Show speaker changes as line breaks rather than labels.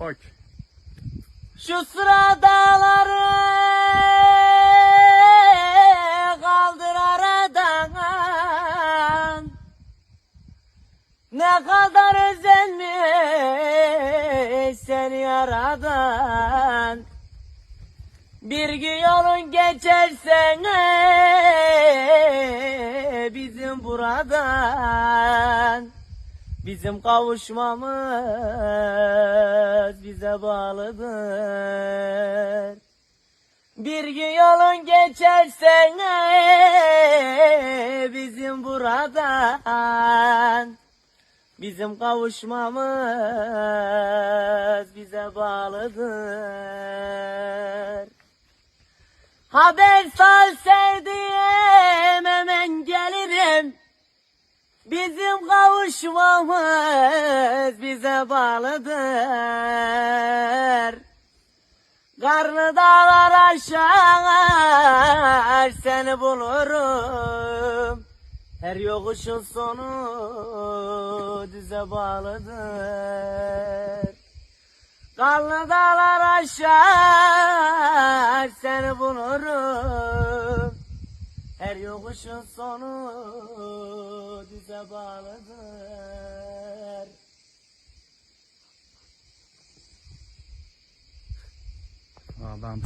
Bak.
Şu sıradaları kaldır aradan. Ne kadar özenmiş seni yaradan Bir gün yolun geçersen bizim buradan Bizim kavuşmamız bize bağlıdır. Bir gün yolun geçersen bizim buradan Bizim kavuşmamız bize bağlıdır. Haber sal gelirim. Bizim kavuşmamız bize bağlıdır. Karnı dağlar aşar seni bulurum. Her yokuşun sonu düze bağlıdır. Karnı dağlar aşar seni bulurum. Her yokuşun sonu düze bağlıdır.
Adam